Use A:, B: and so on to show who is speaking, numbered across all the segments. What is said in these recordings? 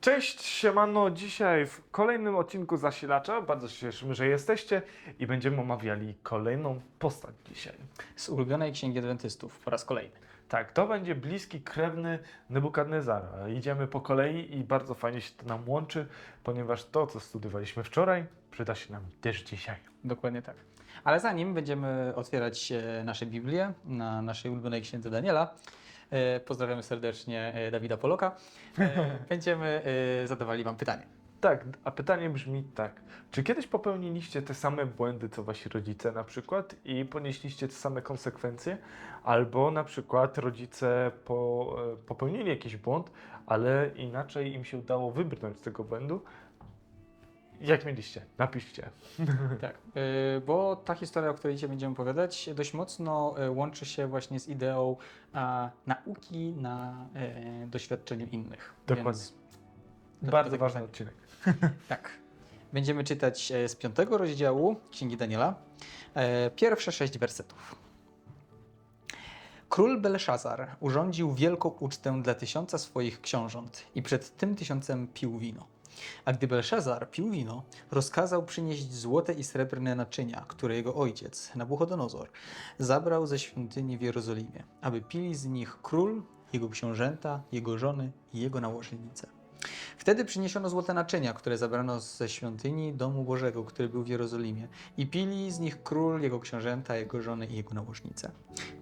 A: Cześć, siemano, dzisiaj w kolejnym odcinku Zasilacza. Bardzo się cieszymy, że jesteście i będziemy omawiali kolejną postać dzisiaj.
B: Z ulubionej księgi adwentystów po raz kolejny.
A: Tak, to będzie bliski krewny Nebukadnezara. Idziemy po kolei i bardzo fajnie się to nam łączy, ponieważ to, co studiowaliśmy wczoraj, przyda się nam też dzisiaj.
B: Dokładnie tak. Ale zanim będziemy otwierać e, nasze Biblię na naszej ulubionej księdze Daniela, pozdrawiamy serdecznie e, Dawida Poloka, e, będziemy e, zadawali Wam pytanie.
A: Tak, a pytanie brzmi tak. Czy kiedyś popełniliście te same błędy, co wasi rodzice na przykład i ponieśliście te same konsekwencje? Albo na przykład rodzice po, e, popełnili jakiś błąd, ale inaczej im się udało wybrnąć z tego błędu? Jak mieliście? Napiszcie.
B: Tak, e, bo ta historia, o której dzisiaj będziemy opowiadać, dość mocno e, łączy się właśnie z ideą nauki na e, doświadczeniu innych.
A: Dokładnie.
B: Więc
A: Bardzo
B: tak
A: ważny
B: tak.
A: odcinek.
B: Tak. Będziemy czytać e, z piątego rozdziału Księgi Daniela. e, Pierwsze sześć wersetów. Król Belszazar urządził wielką ucztę dla tysiąca swoich książąt i przed tym tysiącem pił wino. A gdy Belszazar pił wino, rozkazał przynieść złote i srebrne naczynia, które jego ojciec, Nabuchodonozor, zabrał ze świątyni w Jerozolimie, aby pili z nich król, jego książęta, jego żony i jego nałożnice. Wtedy przyniesiono złote naczynia, które zabrano ze świątyni domu Bożego, który był w Jerozolimie, i pili z nich król, jego książęta, jego żony i jego nałożnice.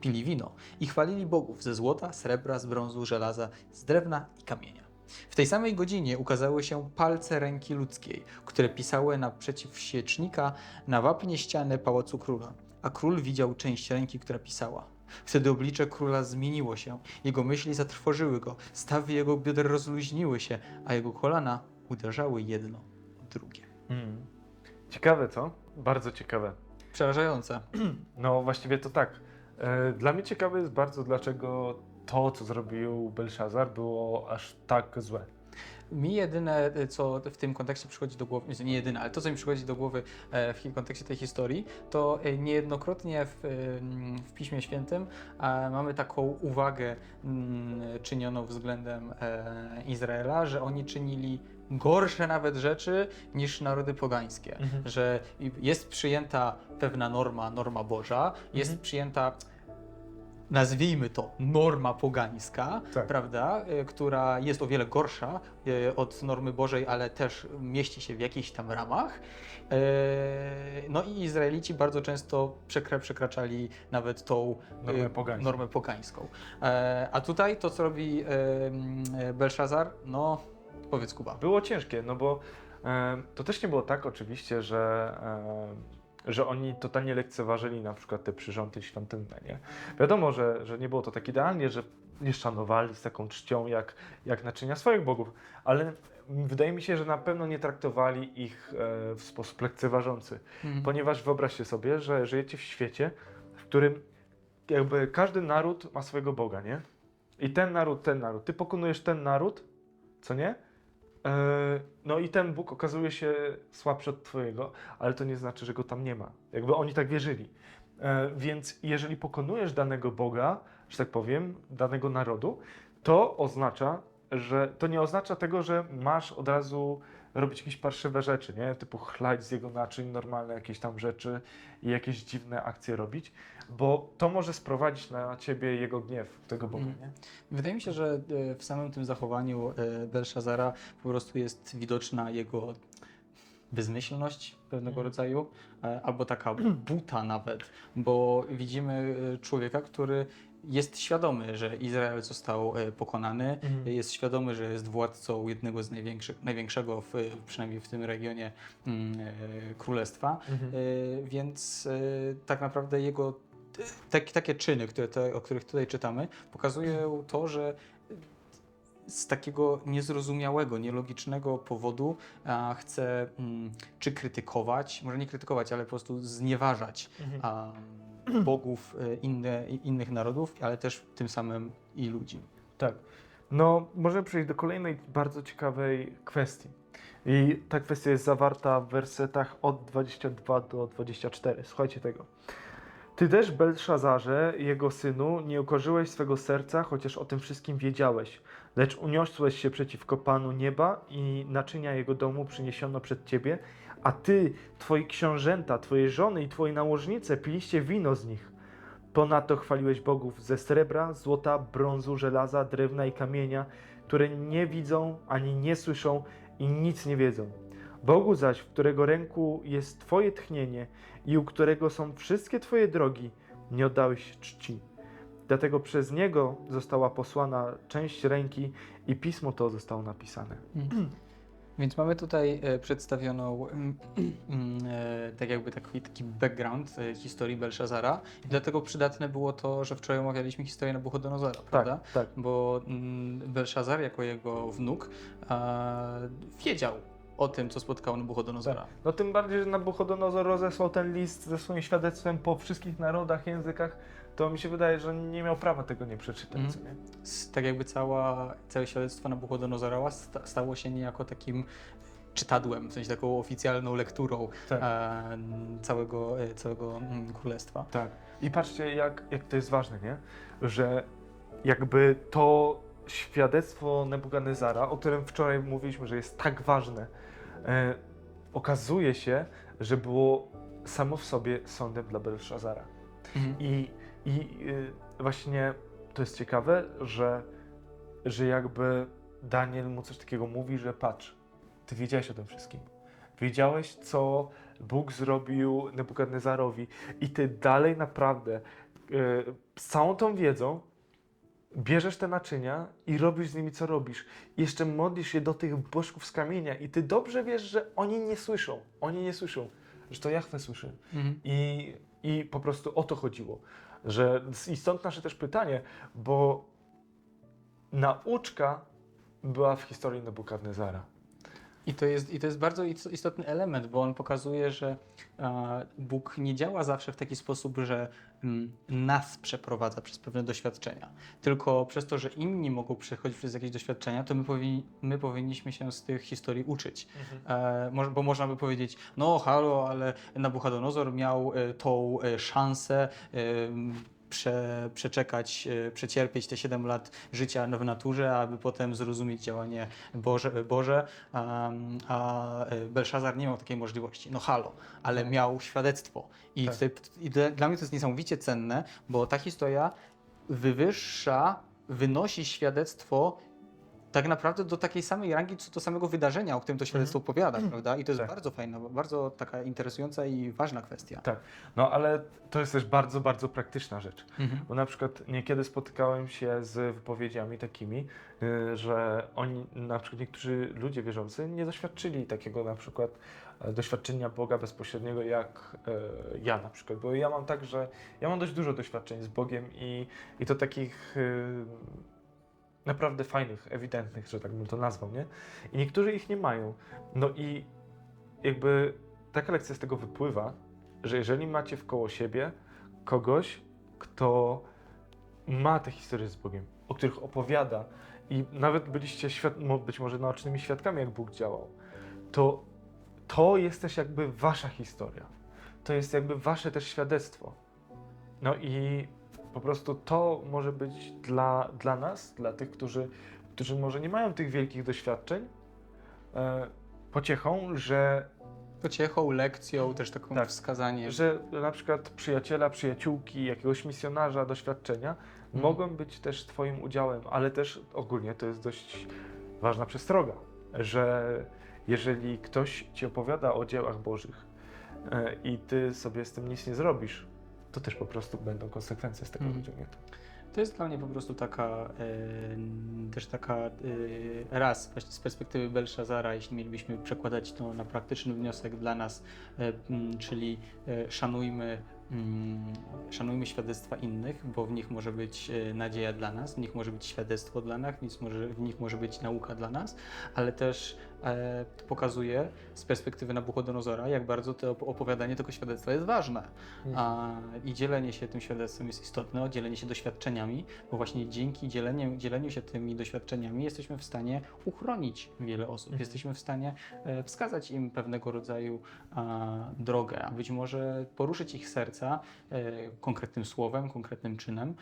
B: Pili wino i chwalili bogów ze złota, srebra, z brązu, żelaza, z drewna i kamienia. W tej samej godzinie ukazały się palce ręki ludzkiej, które pisały naprzeciw świecznika na wapnie ściany pałacu króla, a król widział część ręki, która pisała. Wtedy oblicze króla zmieniło się, jego myśli zatrwożyły go, stawy jego bioder rozluźniły się, a jego kolana uderzały jedno w drugie.
A: Mm. Ciekawe, co? Bardzo ciekawe.
B: Przerażające.
A: No właściwie to tak. E, Dla mnie ciekawe jest bardzo, dlaczego to, co zrobił Belszazar, było aż tak złe.
B: Mi jedyne, co w tym kontekście przychodzi do głowy, nie jedyne, ale to, co mi przychodzi do głowy e, w kontekście tej historii, to e, niejednokrotnie w, em, w Piśmie Świętym e, mamy taką uwagę mm, czynioną względem e, Izraela, że oni czynili gorsze nawet rzeczy niż narody pogańskie.
A: Mhm.
B: Że jest przyjęta pewna norma, norma Boża, jest
A: Mhm.
B: przyjęta nazwijmy to norma pogańska,
A: Tak.
B: prawda, y, która jest o wiele gorsza y, od normy Bożej, ale też mieści się w jakichś tam ramach. Y, No i Izraelici bardzo często przekra- przekraczali nawet tą
A: Normę pogańską.
B: normę pogańską. E, A tutaj to, co robi y, y, Belszazar, no powiedz Kuba.
A: Było ciężkie, no bo e, to też nie było tak oczywiście, że, e, że oni totalnie lekceważyli na przykład te przyrządy świątynne, nie? Wiadomo, że, że nie było to tak idealnie, że nie szanowali z taką czcią jak, jak naczynia swoich bogów, ale wydaje mi się, że na pewno nie traktowali ich e, w sposób lekceważący.
B: Mhm.
A: Ponieważ wyobraźcie sobie, że żyjecie w świecie, w którym jakby każdy naród ma swojego Boga, nie? I ten naród, ten naród. Ty pokonujesz ten naród, co nie? E, No i ten Bóg okazuje się słabszy od twojego, ale to nie znaczy, że go tam nie ma. Jakby oni tak wierzyli. E, Więc jeżeli pokonujesz danego Boga, że tak powiem, danego narodu, to oznacza, że to nie oznacza tego, że masz od razu robić jakieś parszywe rzeczy, nie? Typu chlać z jego naczyń, normalne jakieś tam rzeczy i jakieś dziwne akcje robić, bo to może sprowadzić na ciebie jego gniew, tego Boga,
B: Mhm.
A: nie?
B: Wydaje mi się, że e, w samym tym zachowaniu e, Belszazara po prostu jest widoczna jego bezmyślność pewnego
A: Mhm.
B: rodzaju, e, albo taka buta nawet, bo widzimy e, człowieka, który jest świadomy, że Izrael został e, pokonany,
A: Mhm.
B: jest świadomy, że jest władcą jednego z największych, największego, w, przynajmniej w tym regionie, mm, e, królestwa.
A: Mhm.
B: E, Więc tak naprawdę jego t- tak, takie czyny, które te, o których tutaj czytamy, pokazują to, że z takiego niezrozumiałego, nielogicznego powodu a, chce mm, czy krytykować, może nie krytykować, ale po prostu znieważać
A: Mhm.
B: a, bogów e, inne, innych narodów, ale też tym samym i ludzi.
A: Tak. No, możemy przejść do kolejnej bardzo ciekawej kwestii. I ta kwestia jest zawarta w wersetach od 22 do 24. Słuchajcie tego. Ty też, Belszazarze, jego synu, nie ukorzyłeś swego serca, chociaż o tym wszystkim wiedziałeś, Lecz uniosłeś się przeciwko Panu nieba i naczynia jego domu przyniesiono przed ciebie, a ty, twoi książęta, twoje żony i twoi nałożnice piliście wino z nich. Ponadto chwaliłeś bogów ze srebra, złota, brązu, żelaza, drewna i kamienia, które nie widzą ani nie słyszą i nic nie wiedzą. Bogu zaś, w którego ręku jest Twoje tchnienie i u którego są wszystkie Twoje drogi, nie oddałeś czci. Dlatego przez niego została posłana część ręki i pismo to zostało napisane.
B: Więc mamy tutaj e, przedstawioną mm, mm, e, tak jakby taki, taki background e, historii Belshazzara. I dlatego przydatne było to, że wczoraj omawialiśmy historię Nabuchodonozora, prawda?
A: Tak, tak.
B: Bo mm, Belshazzar jako jego wnuk wiedział o tym, co spotkało Nabuchodonozora.
A: No tym bardziej, że Nabuchodonozor rozesłał ten list ze swoim świadectwem po wszystkich narodach, językach, to mi się wydaje, że nie miał prawa tego nie przeczytać.
B: Mhm.
A: nie?
B: Tak jakby cała, całe świadectwo Nabuchodonozora sta, stało się niejako takim czytadłem, w sensie taką oficjalną lekturą
A: Tak.
B: e, całego, e, całego królestwa.
A: Tak. I patrzcie, jak, jak to jest ważne, nie? Że jakby to świadectwo Nebukadnezara, o którym wczoraj mówiliśmy, że jest tak ważne, e, okazuje się, że było samo w sobie sądem dla Belszazara.
B: Mhm.
A: I, i y, właśnie to jest ciekawe, że, że jakby Daniel mu coś takiego mówi, że patrz, ty wiedziałeś o tym wszystkim. Wiedziałeś, co Bóg zrobił Nebukadnezarowi i ty dalej naprawdę y, z całą tą wiedzą bierzesz te naczynia i robisz z nimi, co robisz. Jeszcze modlisz się do tych bożków z kamienia i ty dobrze wiesz, że oni nie słyszą. Oni nie słyszą, że to Jachwę słyszy.
B: Mhm.
A: I, I po prostu o to chodziło. Że, I stąd nasze też pytanie, bo nauczka była w historii Nebukadnezara.
B: I to, jest, I to jest bardzo is- istotny element, bo on pokazuje, że e, Bóg nie działa zawsze w taki sposób, że mm, nas przeprowadza przez pewne doświadczenia. Tylko przez to, że inni mogą przechodzić przez jakieś doświadczenia, to my, powinni, my powinniśmy się z tych historii uczyć. E, moż- bo można by powiedzieć, no halo, ale Nabuchodonozor miał e, tą e, szansę e, prze, przeczekać, e, przecierpieć te 7 lat życia w naturze, aby potem zrozumieć działanie Boże, Boże a, a e, Belszazar nie miał takiej możliwości. No halo, ale miał świadectwo. I,
A: Tak.
B: tutaj, i dla, dla mnie to jest niesamowicie cenne, bo ta historia wywyższa, wynosi świadectwo tak naprawdę do takiej samej rangi, co do samego wydarzenia, o którym to świadectwo opowiada, prawda? I to jest
A: Tak.
B: bardzo fajna, bardzo taka interesująca i ważna kwestia.
A: Tak. No ale to jest też bardzo, bardzo praktyczna rzecz.
B: Mhm.
A: Bo na przykład niekiedy spotykałem się z wypowiedziami takimi, y, że oni, na przykład niektórzy ludzie wierzący nie doświadczyli takiego na przykład e, doświadczenia Boga bezpośredniego jak e, ja na przykład. Bo ja mam tak, że ja mam dość dużo doświadczeń z Bogiem i, i to takich y, naprawdę fajnych, ewidentnych, że tak bym to nazwał, nie? I niektórzy ich nie mają. No i jakby taka lekcja z tego wypływa, że jeżeli macie wkoło siebie kogoś, kto ma te historie z Bogiem, o których opowiada i nawet byliście być może naocznymi świadkami, jak Bóg działał, to to jest też jakby wasza historia. To jest jakby wasze też świadectwo. No i po prostu to może być dla, dla nas, dla tych, którzy, którzy może nie mają tych wielkich doświadczeń, e, pociechą, że
B: Pociechą, lekcją, też taką
A: Tak.
B: wskazaniem.
A: że na przykład przyjaciela, przyjaciółki, jakiegoś misjonarza, doświadczenia
B: Mhm.
A: mogą być też Twoim udziałem, ale też ogólnie to jest dość ważna przestroga, że jeżeli ktoś Ci opowiada o dziełach Bożych e, i Ty sobie z tym nic nie zrobisz, to też po prostu będą konsekwencje z tego
B: Mhm.
A: wyciągnięte.
B: To jest dla mnie po prostu taka, e, też taka e, raz właśnie z perspektywy Belszazara, jeśli mielibyśmy przekładać to na praktyczny wniosek dla nas, e, m, czyli e, szanujmy, mm, szanujmy świadectwa innych, bo w nich może być e, nadzieja dla nas, w nich może być świadectwo dla nas, w nich może, w nich może być nauka dla nas, ale też pokazuje z perspektywy Nabuchodonozora, jak bardzo to op- opowiadanie tego świadectwa jest ważne. A, I dzielenie się tym świadectwem jest istotne, dzielenie się doświadczeniami, bo właśnie dzięki dzieleniu, dzieleniu się tymi doświadczeniami jesteśmy w stanie uchronić wiele osób.
A: Mhm.
B: Jesteśmy w stanie e, wskazać im pewnego rodzaju drogę, a być może poruszyć ich serca e, konkretnym słowem, konkretnym czynem,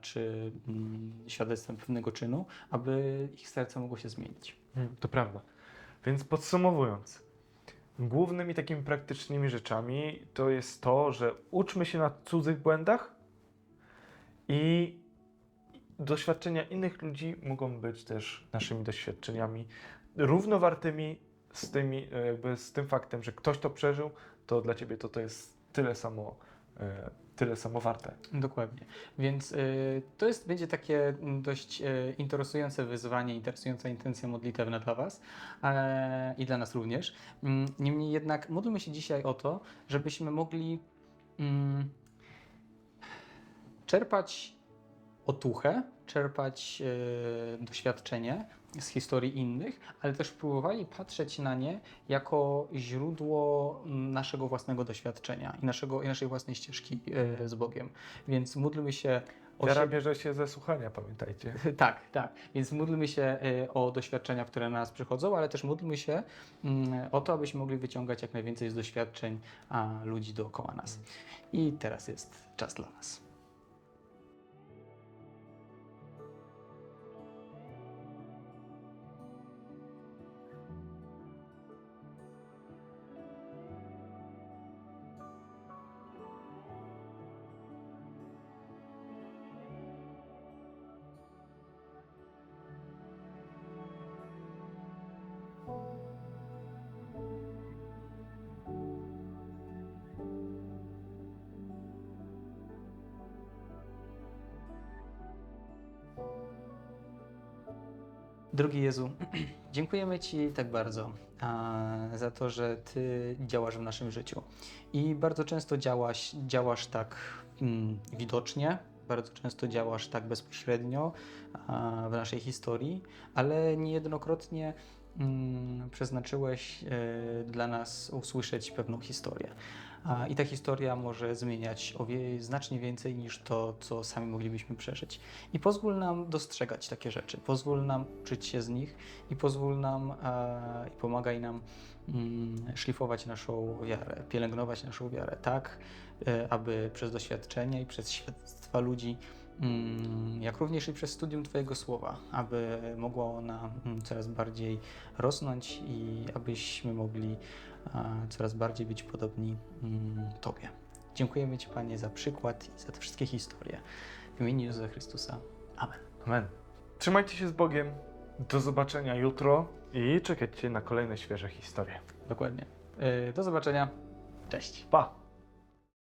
B: czy mm, świadectwem pewnego czynu, aby ich serce mogło się zmienić.
A: Mm, To prawda. Więc podsumowując, głównymi takimi praktycznymi rzeczami to jest to, że uczmy się na cudzych błędach i doświadczenia innych ludzi mogą być też naszymi doświadczeniami równowartymi z, tymi, e, jakby z tym faktem, że ktoś to przeżył, to dla ciebie to, to jest tyle samo, e, tyle samo warte.
B: Dokładnie. Więc y, to jest, będzie takie dość y, interesujące wyzwanie, interesująca intencja modlitewna dla Was e, i dla nas również. Mm, Niemniej jednak módlmy się dzisiaj o to, żebyśmy mogli mm, czerpać otuchę, czerpać e, doświadczenie z historii innych, ale też próbowali patrzeć na nie jako źródło mm, naszego własnego doświadczenia i, naszego, i naszej własnej ścieżki e, z Bogiem. Więc módlmy się
A: Wiara
B: siebie.
A: bierze się ze słuchania, pamiętajcie.
B: Tak, tak. Więc módlmy się e, o doświadczenia, które na nas przychodzą, ale też módlmy się mm, o to, abyśmy mogli wyciągać jak najwięcej z doświadczeń ludzi dookoła nas. I teraz jest czas dla nas. Drogi Jezu, dziękujemy Ci tak bardzo za to, że Ty działasz w naszym życiu. I bardzo często działasz, działasz tak mm, widocznie, bardzo często działasz tak bezpośrednio w naszej historii, ale niejednokrotnie mm, przeznaczyłeś e, dla nas usłyszeć pewną historię. I ta historia może zmieniać o wie, znacznie więcej niż to, co sami moglibyśmy przeżyć. I pozwól nam dostrzegać takie rzeczy, pozwól nam uczyć się z nich i pozwól nam e, pomagaj nam mm, szlifować naszą wiarę, pielęgnować naszą wiarę, tak, e, aby przez doświadczenie i przez świadectwa ludzi, jak również i przez studium Twojego słowa, aby mogła ona mm, coraz bardziej rosnąć i abyśmy mogli coraz bardziej być podobni mm, Tobie. Dziękujemy Ci, Panie, za przykład i za te wszystkie historie. W imieniu Jezusa Chrystusa. Amen.
A: Amen. Trzymajcie się z Bogiem. Do zobaczenia jutro i czekajcie na kolejne świeże historie.
B: Dokładnie. Yy, Do zobaczenia. Cześć.
A: Pa!